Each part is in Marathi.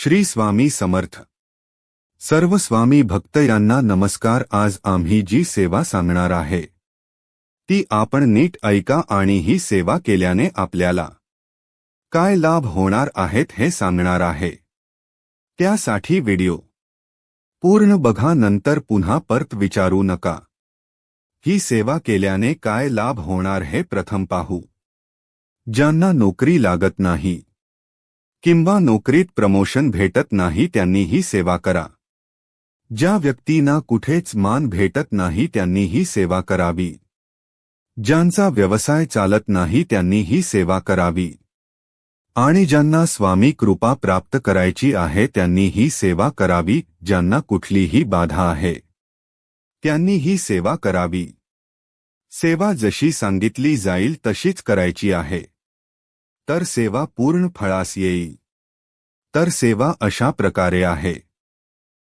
श्री स्वामी समर्थ। सर्व स्वामी भक्त नमस्कार, आज आम्ही जी सेवा सांगणार आहे, ती आपण नीट ऐका आणि ही सेवा केल्याने आपल्याला काय लाभ होणार आहेत हे सांगणार आहे. त्यासाठी व्हिडिओ पूर्ण बघा, नंतर पुन्हा परत विचारू नका. ही सेवा केल्याने काय लाभ होणार हे प्रथम पाहू. ज्यांना नोकरी लागत नाही किंवा नोकरीत प्रमोशन भेटत नाही त्यांनी ही सेवा करा. ज्या व्यक्तींना कुठेच मान भेटत नाही त्यांनी ही सेवा करावी. ज्यांचा व्यवसाय चालत नाही त्यांनी ही सेवा करावी. आणि ज्यांना स्वामी कृपा प्राप्त करायची आहे त्यांनी ही सेवा करावी ज्यांना कुठलीही बाधा आहे. त्यांनी ही सेवा करावी. सेवा जशी सांगितली जाईल तशीच करायची आहे. तर सेवा पूर्ण फळास येईल तर सेवा अशा प्रकारे आहे.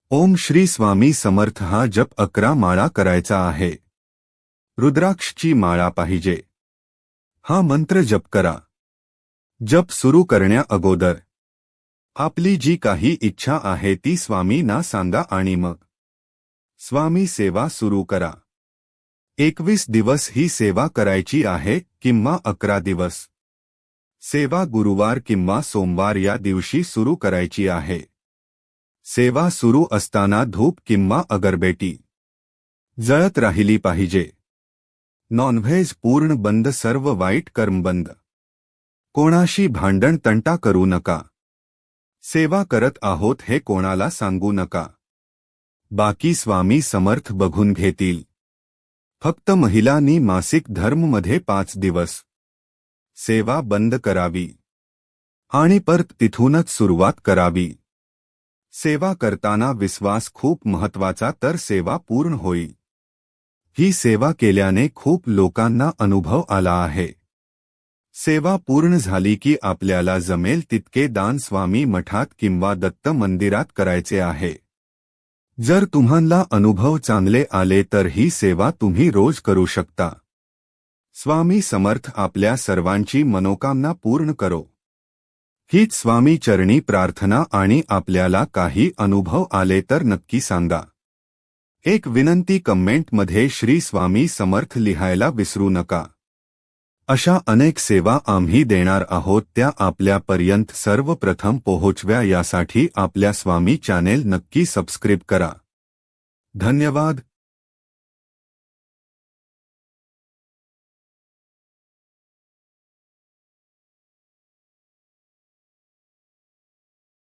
ओम श्री स्वामी समर्थ हा जप अकरा माळा करायचा आहे. रुद्राक्षची माळा पाहिजे. हा मंत्र जप करा. जप सुरू करण्या अगोदर. आपली जी काही इच्छा आहे ती स्वामींना सांगा आणि मग. स्वामी सेवा सुरू करा. एकवीस दिवस ही सेवा करायची आहे किंवा अकरा दिवस. सेवा गुरुवार किंवा सोमवार या दिवशी सुरू करायची आहे. सेवा सुरू असताना धूप किंवा अगरबेटी. जळत राहिली पाहिजे. नॉनव्हेज पूर्ण बंद सर्व वाईट कर्म बंद. कोणाशी भांडण तंटा करू नका. सेवा करत आहोत हे कोणाला सांगू नका. बाकी स्वामी समर्थ बघून घेतील. फक्त महिलांनी मासिक धर्ममध्ये पाच दिवस. सेवा बंद करावी. आणि परत तिथूनच सुरुवात करावी. सेवा करताना विश्वास खूप महत्त्वाचा तर सेवा पूर्ण होई. ही सेवा केल्याने खूप लोकांना अनुभव आला आहे. सेवा पूर्ण झाली की आपल्याला जमेल तितके दान स्वामी मठात किंवा दत्त मंदिरात करायचे आहे. जर तुम्हाला अनुभव चांगले आले तर ही सेवा तुम्ही रोज करू शकता. स्वामी समर्थ आपल्या सर्वांची मनोकामना पूर्ण करो. हीच स्वामी चरणी प्रार्थना आणि आपल्याला काही अनुभव आले तर नक्की सांगा. एक विनंती कमेंटमध्ये श्री स्वामी समर्थ लिहायला विसरू नका. अशा अनेक सेवा आम्ही देणार आहोत त्या आपल्यापर्यंत सर्वप्रथम पोहोचव्या यासाठी आपल्या स्वामी चॅनेल नक्की सबस्क्रिब करा. धन्यवाद.